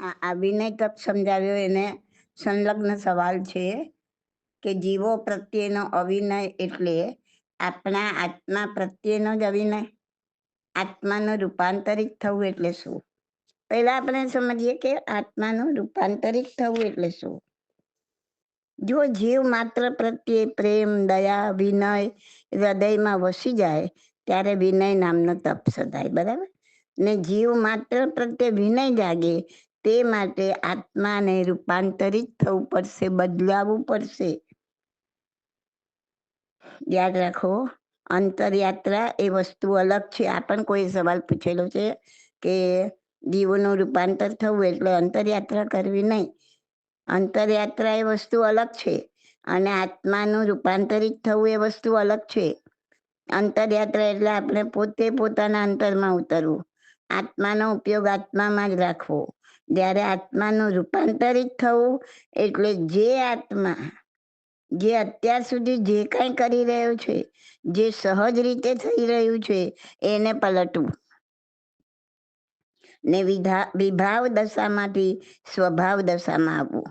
આ વિનય સમજાવ્યો એને સંલગ્ન સવાલ છે કે જીવો પ્રત્યેનો અવિનય એટલે આપણા આત્મા પ્રત્યેનો જ અવિનય આત્માનું રૂપાંતરિત થવું એટલે શું? પહેલા આપણે સમજીએ કે આત્માનું રૂપાંતરિત થવું એટલે શું? જો જીવ માત્ર પ્રત્યે પ્રેમ, દયા વિનય હૃદયમાં વસી જાય, ત્યારે વિનય નામનો તપ સદાય, બરાબર? ને જીવ માત્ર પ્રત્યે વિનય જાગે તે માટે આત્માને રૂપાંતરિત થવું પડશે, બદલાવવું પડશે. યાદ રાખો, અંતરયાત્રા એ વસ્તુ અલગ છે. આ પણ કોઈ સવાલ પૂછેલો છે કે જીવોનું રૂપાંતર થવું એટલે અંતરયાત્રા કરવી નહીં. અંતરયાત્રા એ વસ્તુ અલગ છે અને આત્માનું રૂપાંતરિત થવું એ વસ્તુ અલગ છે. અંતરયાત્રા એટલે આપણે પોતે પોતાના અંતરમાં ઉતરવું. આત્માનો ઉપયોગ આત્મામાં જ રાખવો. જ્યારે આત્માનું રૂપાંતરિત થવું એટલે જે આત્મા, જે અત્યાર સુધી જે કાંઈ કરી રહ્યો છે, જે સહજ રીતે થઈ રહ્યું છે, એને પલટવું. ને વિધા, વિભાવ દશામાંથી સ્વભાવ દશામાં આવવું.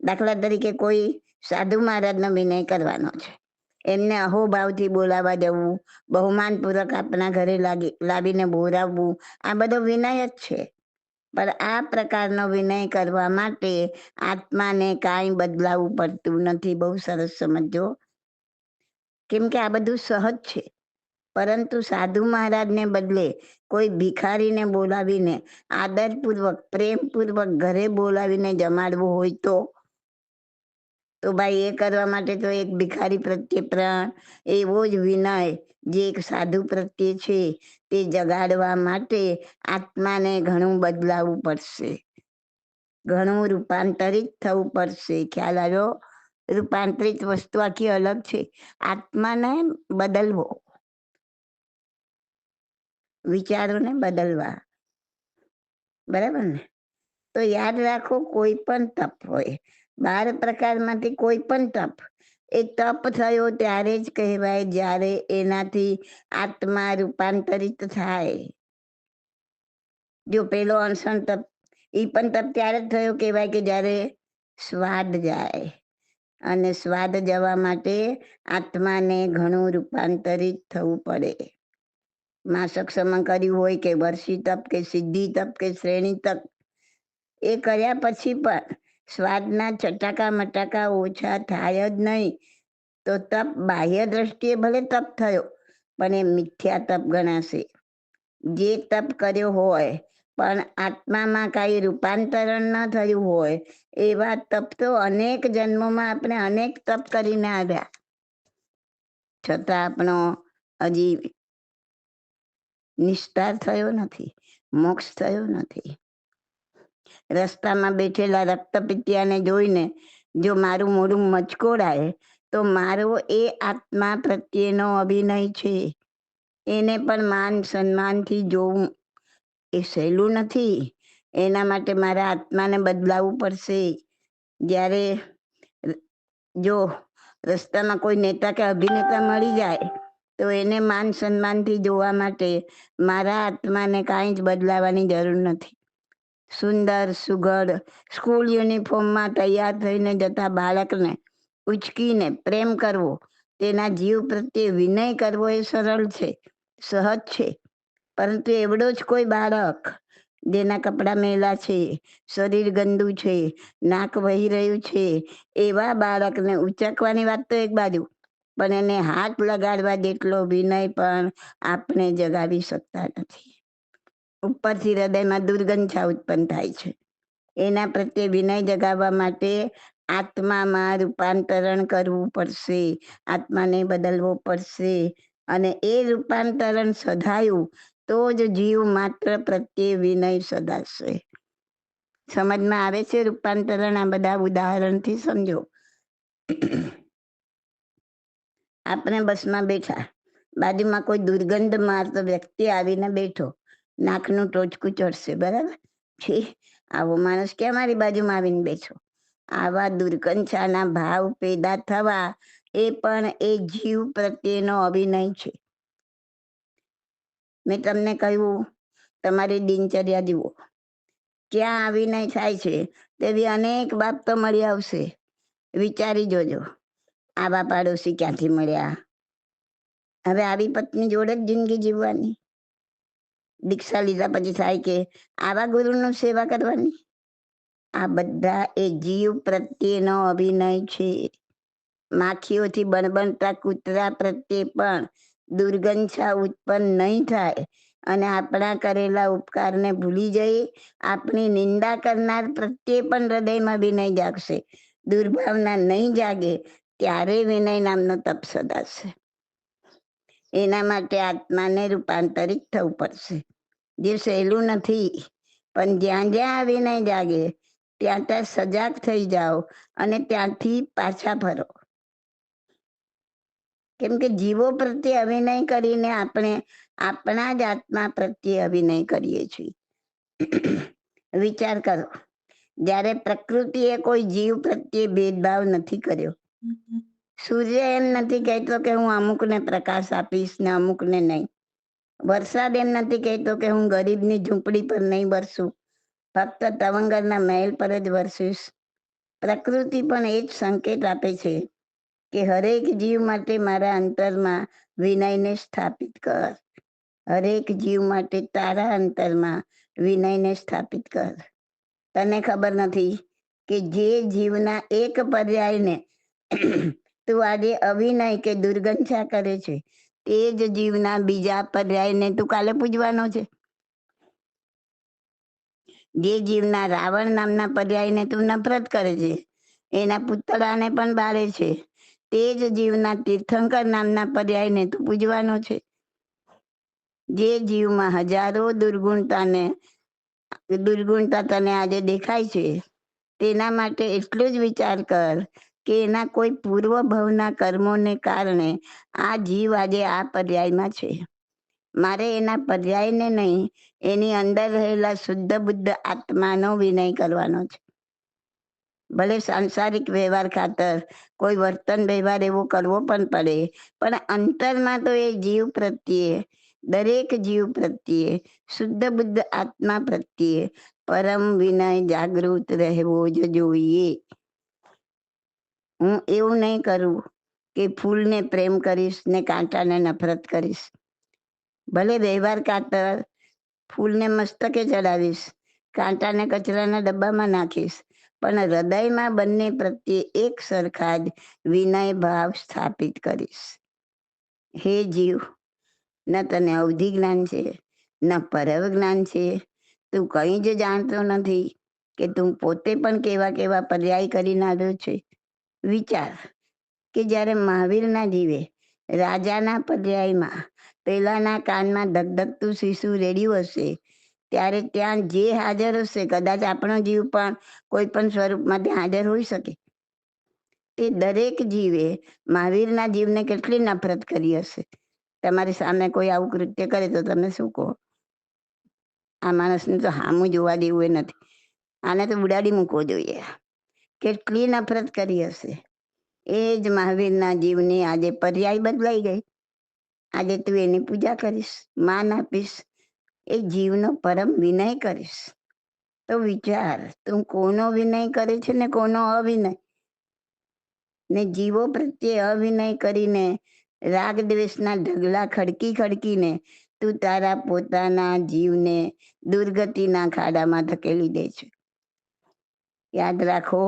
દાખલા તરીકે કોઈ સાધુ મહારાજનો વિનય કરવાનો છે. એમને અહોભાવથી બોલાવા જવું, બહુમાનપૂર્વક આપણા ઘરે લાગી, લાવીને બોરાવવું, આ બધો વિનય જ છે. પણ આ પ્રકારનો વિનય કરવા માટે આત્માને કાંઈ બદલાવું પડતું નથી. બહુ સરસ સમજો. કેમ કે આ બધું સહજ છે. પરંતુ સાધુ મહારાજને બદલે કોઈ ભિખારીને બોલાવીને આદરપૂર્વક, પ્રેમપૂર્વક ઘરે બોલાવીને જમાડવું હોય તો તો ભાઈ, એ કરવા માટે તો એક ભિખારી પ્રત્યે પ્રાણ, એવો જ વિનય જે એક સાધુ પ્રત્યે છે, તે જગાડવા માટે આત્માને ઘણું બદલાવું પડશે. ઘણું રૂપાંતરિત થવું પડશે. ખ્યાલ આવ્યો? રૂપાંતરિત વસ્તુ આખી અલગ છે. આત્માને બદલવો. વિચારોને બદલવા. બરાબર ને? તો યાદ રાખો, કોઈ પણ તપ હોય બાર પ્રકારમાંથી કોઈ પણ તપ. એ તપ થયો ત્યારે જ કહેવાય જ્યારે એનાથી આત્મા રૂપાંતરિત થાય. જો પેલો અણસણ તપ, એ પણ તપ ત્યારે જ થયો કહેવાય કે જ્યારે સ્વાદ જાય. અને સ્વાદ જવા માટે આત્માને ઘણું રૂપાંતરિત થવું પડે. માસક સમન કર્યું હોય કે વર્ષી તપ, કે સિદ્ધિ તપ, કે શ્રેણી તપ, એ કર્યા પછી પણ સ્વાદના ચટાકા મટાકા ઓછા થાય જ નહીં. તો તપ બાહ્ય દ્રષ્ટિએ ભલે તપ થયો, પણ એ મિથ્યા તપ ગણાશે. જે તપ કર્યો હોય, પણ આત્મામાં કાંઈ રૂપાંતરણ ન થયું હોય, એવા તપ તો અનેક જન્મોમાં આપણે અનેક તપ કરીને આવ્યા. છતાં આપણો હજી નિસ્તાર થયો નથી, મોક્ષ થયો નથી. રસ્તામાં બેઠેલા રક્તપિત્યાને જોઈને જો મારું મોઢું મચકોડાય, તો મારો એ આત્મા પ્રત્યેનો અભિનય છે. એને પણ માન સન્માનથી જોવું એ સહેલું નથી. એના માટે મારા આત્માને બદલાવવું પડશે. જ્યારે જો રસ્તામાં કોઈ નેતા કે અભિનેતા મળી જાય, તો એને માન સન્માનથી જોવા માટે મારા આત્માને કાંઈ જ બદલાવાની જરૂર નથી. સુંદર, સુઘડ, સ્કૂલ યુનિફોર્મમાં તૈયાર થઈને જતા બાળકને ઉચકીને પ્રેમ કરવો, તેના જીવ પ્રત્યે વિનય કરવો એ સરળ છે, સહજ છે. પરંતુ એવડો જ કોઈ બાળક જેના કપડાં મેલા છે, શરીર ગંદુ છે, નાક વહી રહ્યું છે, એવા બાળકને ઉચકવાની વાત તો એક બાજુ, પણ એને હાથ લગાડવા જેટલો વિનય પણ આપણે જગાવી શકતા નથી. ઉપરથી હૃદયમાં દુર્ગંધા ઉત્પન્ન થાય છે. એના પ્રત્યે વિનય જગાવવા માટે આત્મામાં રૂપાંતરણ કરવું પડશે. આત્માને બદલવો પડશે અને એ રૂપાંતરણ સધાયું તો જ જીવ માત્ર પ્રત્યે વિનય સદાશે. સમજમાં આવે છે રૂપાંતરણ? આ બધા ઉદાહરણથી સમજો. આપણે બસમાં બેઠા. બાજુમાં કોઈ દુર્ગંધ મારતો વ્યક્તિ આવીને બેઠો. નાકનું ટોચકું ચડશે, બરાબર? છે, આવો માણસ કે અમારી બાજુમાં આવીને બેઠો. આવા દુર્ગંછાના ભાવ પેદા થવા એ પણ એ જીવ પ્રત્યેનો અભિનય છે. મેં તમને કહ્યું, તમારી દિનચર્યા જુઓ. ક્યાં અભિનય થાય છે, તેવી અનેક બાબતો મળી આવશે. વિચારી જોજો, આવા પાડોશી ક્યાંથી મળ્યા? હવે આવી પત્ની જોડે જ જિંદગી જીવવાની. દીક્ષા લીધા પછી થાય કે આવા ગુરુનું સેવા કરવાની? આ બધા એ જીવ પ્રત્યેનો અભિનય છે. માખીઓથી બણબણતા કૂતરા પ્રત્યે પણ દુર્ગંધા ઉત્પન્ન નહીં થાય અને આપણા કરેલા ઉપકારને ભૂલી જઈ આપણી નિંદા કરનાર પ્રત્યે પણ હૃદયમાં વિનય જાગશે. દુર્ભાવના નહીં જાગે ત્યારે વિનય નામનો તપ સદાશે. એના માટે આત્માને રૂપાંતરિત થવું પડશે. જે સહેલું નથી. પણ જ્યાં જ્યાં આવીને જાગે. ત્યાં ત્યાં સજાગ થઈ જાઓ અને ત્યાંથી પાછા ફરો. કેમ કે જીવો પ્રત્યે અભિનય કરીને આપણે આપણા જ આત્મા પ્રત્યે અભિનય કરીએ છીએ. વિચાર કરો. જ્યારે પ્રકૃતિએ કોઈ જીવ પ્રત્યે ભેદભાવ નથી કર્યો. સૂર્ય એમ નથી કહેતો કે હું અમુકને પ્રકાશ આપીશ ને અમુકને નહીં. વરસાદ એમ નથી કહેતો કે હું ગરીબની ઝૂંપડી પર નહીં વરસું. ફક્ત તવંગરના મહેલ પર જ વરસીશ. પ્રકૃતિ પણ એ જ સંકેત આપે છે કે હરેક જીવ માટે મારા અંતરમાં વિનયને સ્થાપિત કર. હરેક જીવ માટે તારા અંતરમાં વિનયને સ્થાપિત કર. તને ખબર નથી કે જે જીવના એક પર્યાયને તું આજે અભિનય કે દુર્ગંધા કરે છે તે જ જીવના બીજા પર્યાયને તું કાલે પૂજવાનો છે. જે જીવના રાવણ નામના પર્યાયને તું નફરત કરે છે. એના પુતળાને પણ બારે છે. તે જ જીવના તીર્થંકર નામના પર્યાયને તું પૂજવાનો છે. જે જીવમાં હજારો દુર્ગુણતાને દુર્ગુણતા તને આજે દેખાય છે. તેના માટે એટલું જ વિચાર કર. કે એના કોઈ પૂર્વ ભવના કર્મોને કારણે આ જીવ આજે આ પર્યાયમાં છે. મારે એના પર્યાયને નહીં, એની અંદર રહેલા શુદ્ધ બુદ્ધ આત્માનો વિનય કરવાનો છે. ભલે સાંસારિક વ્યવહાર ખાતર કોઈ વર્તન વ્યવહાર એવો કરવો પણ પડે, પણ અંતરમાં તો એ જીવ પ્રત્યે, દરેક જીવ પ્રત્યે, શુદ્ધ બુદ્ધ આત્મા પ્રત્યે પરમ વિનય જાગૃત રહેવો જ જોઈએ. હું એવું નહીં કરું કે ફૂલને પ્રેમ કરીશ ને કાંટાને નફરત કરીશ. ભલે વ્યવહાર કાતર, ફૂલને મસ્તકે ચડાવીશ, કાંટાને કચરાના ડબ્બામાં નાખીશ, પણ હૃદયમાં બંને પ્રત્યે એક સરખા જ વિનય ભાવ સ્થાપિત કરીશ. હે જીવ, ન તને અવધિ જ્ઞાન છે, ન પરવ જ્ઞાન છે. તું કંઈ જ જાણતો નથી કે તું પોતે પણ કેવા કેવા પર્યાય કરીને આવ્યો છે. વિચાર કે જ્યારે મહાવીરના જીવે રાજાના પર્યાયમાં પેલાના કાનમાં ધગધગતું શિશુ રેડ્યું હશે, ત્યારે ત્યાં જે હાજર હશે, કદાચ આપણો જીવ પણ કોઈ પણ સ્વરૂપમાં ત્યાં હાજર હોઈ શકે. તે દરેક જીવે મહાવીરના જીવને કેટલી નફરત કરી હશે? તમારી સામે કોઈ આવું કૃત્ય કરે તો તમે શું કહો? આ માણસને તો હામું જોવા દેવું એ નથી. આને તો ઉડાડી મૂકવો જોઈએ. કેટલી નફરત કરી હશે? એ જ મહાવીરના જીવની આજે પર્યાય બદલાઈ ગઈ. આજે તું એની પૂજા કરીશ, માન આપીશ, એ જીવનો પરમ વિનય કરીશ. તો વિચાર, તું કોનો વિનય કરે છે ને કોનો અવિનય? ને જીવો પ્રત્યે અવિનય કરીને રાગ દ્વેષના ઢગલા ખડકી ખડકીને તું તારા પોતાના જીવને દુર્ગતિના ખાડામાં ધકેલી દે છે. યાદ રાખો,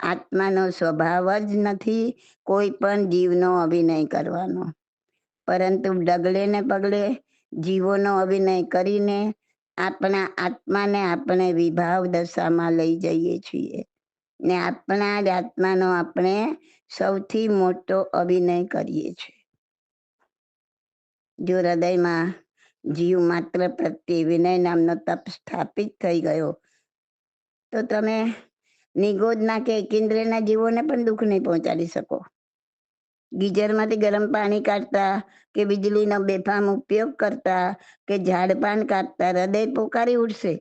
આત્માનો સ્વભાવ જ નથી કોઈ પણ જીવનો અભિનય કરવાનો. પરંતુ ડગલે ને પગલે જીવોનો અભિનય કરીને આપણા આત્માને આપણે વિભાવ દશામાં લઈ જઈએ છીએ ને આપણા જ આત્માનો આપણે સૌથી મોટો અભિનય કરીએ છીએ. જો હૃદયમાં જીવ માત્ર પ્રત્યે વિનય નામનો તપ સ્થાપિત થઈ ગયો, તો તમે નિગોદના કે કેન્દ્રના જીવોને પણ દુઃખ નહીં પહોંચાડી શકો. ગીઝરમાંથી ગરમ પાણી કાઢતા કે વીજળીનો બેફામ ઉપયોગ કરતા કે ઝાડપાન કાઢતા હૃદય પોકારી ઉઠશે.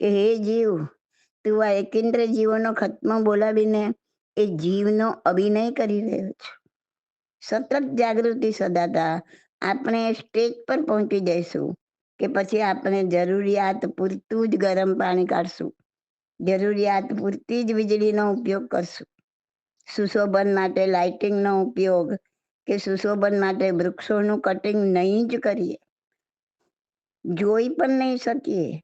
કે હે જીવ, તું આ એકેન્દ્ર જીવોનો ખત્મ બોલાવીને એ જીવનો અભિનય કરી રહ્યો છે. સતત જાગૃતિ સદાતા આપણે સ્ટેજ પર પહોંચી જઈશું કે પછી આપણે જરૂરિયાત પૂરતું જ ગરમ પાણી કાઢશું. જરૂરિયાત પૂરતી જ વીજળીનો ઉપયોગ કરશું. સુશોભન માટે લાઇટિંગનો ઉપયોગ કે સુશોભન માટે વૃક્ષોનું કટિંગ નહીં જ કરીએ. જોઈ પણ નહીં શકીએ,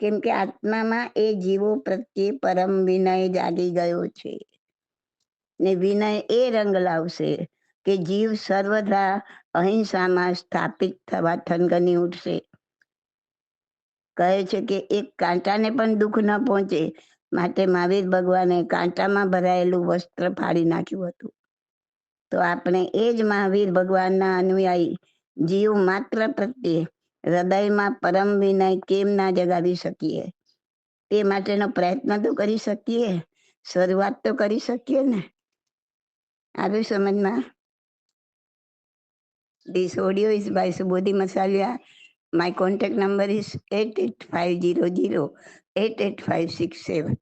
કેમ કે આત્મામાં એ જીવો પ્રત્યે પરમ વિનય જાગી ગયો છે. ને વિનય એ રંગ લાવશે કે જીવ સર્વદા અહિંસામાં સ્થાપિત થવા થનગની ઉઠશે. કહે છે કે એક કાંટાને પણ દુઃખ ન પહોંચે. માટે મહાવીર ભગવાને કાંટામાં ભરાયેલું વસ્ત્ર ફાડી નાખ્યું હતું. તો આપણે એ જ મહાવીર ભગવાનના અનુયાયી જીવ માત્ર પ્રત્યે હૃદયમાં પરમ વિનય કેમ ના જગાવી શકીએ? તે માટેનો પ્રયત્ન તો કરી શકીએ. શરૂઆત તો કરી શકીએ ને. આવ્યું સમજમાં This audio is by Subodhi Masalia. My contact number is eight eight five zero zero eight eight five six seven.